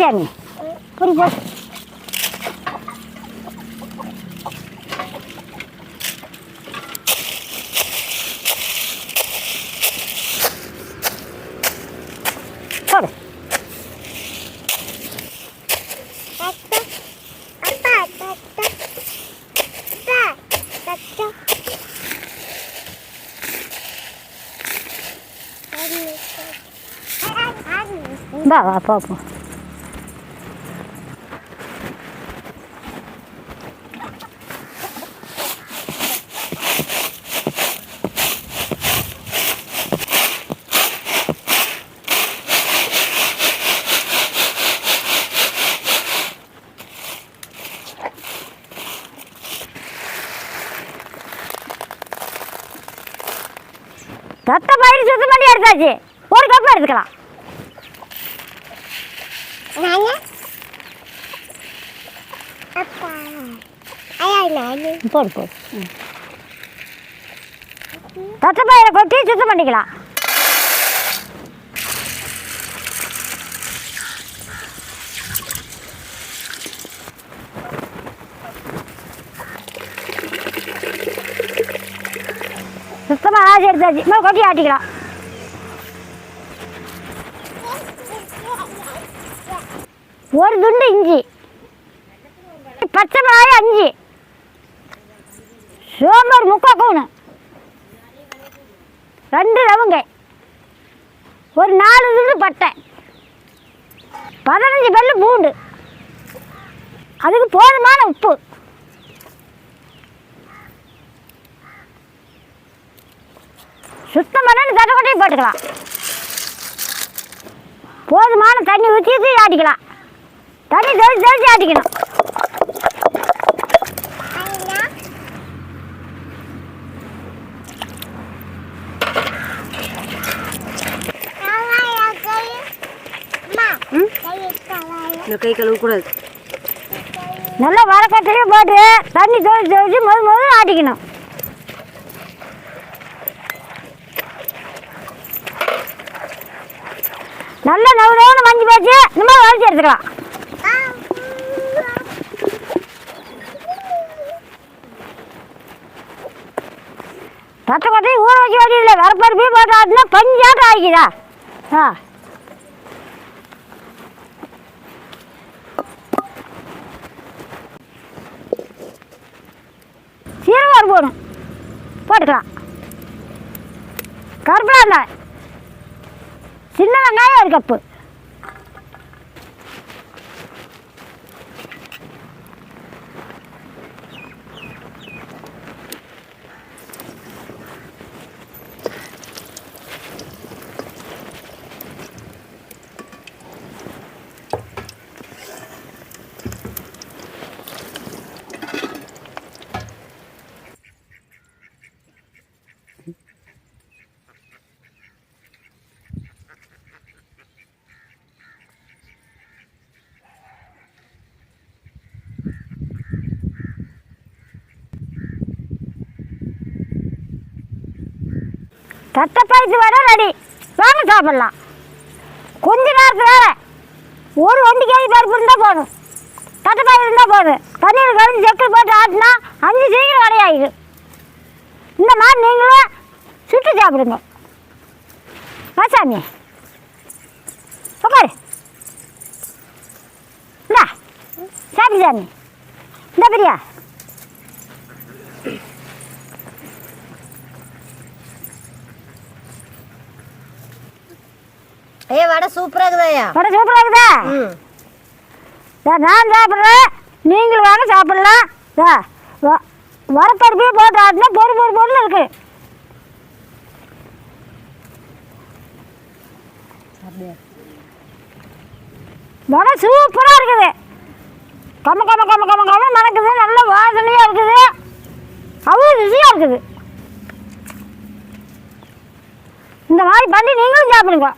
சாமி பொறி போ போடு வா ரத்த பயிர் சுத்தம் பண்ணி எடுத்தாச்சு. ஒரு கப் எடுத்துக்கலாம். போடு போடு. ம். ரத்த பயிரை கொட்டி சுத்தம் பண்ணிக்கலாம். சுத்தமாக எடுத்தாச்சு இன்னும் கொட்டி ஆட்டிக்கலாம். ஒரு துண்டு இஞ்சி. பச்சை மிளகாய் அஞ்சு. சோம்பர் முக்கால் கூணு ரெண்டு லவங்க. ஒரு நாலு துண்டு பட்டை. பதினஞ்சு பல்லு பூண்டு. அதுக்கு போதுமான உப்பு. சுத்தம் பண்ணி தட்டை கொட்டையும் போட்டுக்கலாம். போதுமான தண்ணி ஊற்றி ஆட்டிக்கலாம். தண்ணி தெளிச்சு தெளிச்சு ஆட்டிக்கணும்? இந்த கை கழுவக்கூடாது நல்லா வரக்கட்டையும் போட்டு தண்ணி தெளிச்சு தெளிச்சு முத முதல்ல ஆட்டிக்கணும். நல்ல நவுதவனு மஞ்சு போச்சு. நம்ம வளர்ச்சி எடுத்துக்கலாம். தட்டை கொட்டையும் ஊற வச்சு வேண்டியதில்லை. வரப்பருப்பே போட்டு ஆட்டினா பஞ்சாட்டம் ஆகிக்குதா? ஆ. சீரகம் போடும் போட்டுக்கலாம். கருப்பிலாந்தாய் சின்ன வெங்காயம் ஒரு கப்பு. தட்டைப்பாய்த்து வர ரெடி வாங்க சாப்பிடலாம். கொஞ்ச நேரத்தில் ஒரு ஒண்டி கேஜி பருப்பு இருந்தால் போதும். தட்டப்பாய் இருந்தால் போதும். தண்ணியில் கலந்து செக்கு போட்டு ஆட்டினா அஞ்சு சீக்கிரம் வடையாயிடு இந்த மாதிரி நீங்களும் சுட்டு சாப்பிடுங்க. வாசாமி உட்காரு இந்தா. சாப்பிடு சாமி. இந்த பிரியா. ஐயா வடை சூப்பரா இருக்குதாயா வடை சூப்பராக இருக்குதா? நான் சாப்பிட்றேன் நீங்கள் வாங்க சாப்பிடலாம். வரப்பருப்பே போட்டு ஆட்டினா பொறு பொறு பொருள் இருக்கு. வடை சூப்பராக இருக்குது. கம்ம கம்ம கம்ம கம்ம கம்ம மணக்குது நல்ல வாசனையாக இருக்குது. அவ்வளோ ருசியாக இருக்குது. இந்த மாதிரி பண்ணி நீங்களும் சாப்பிடுங்க.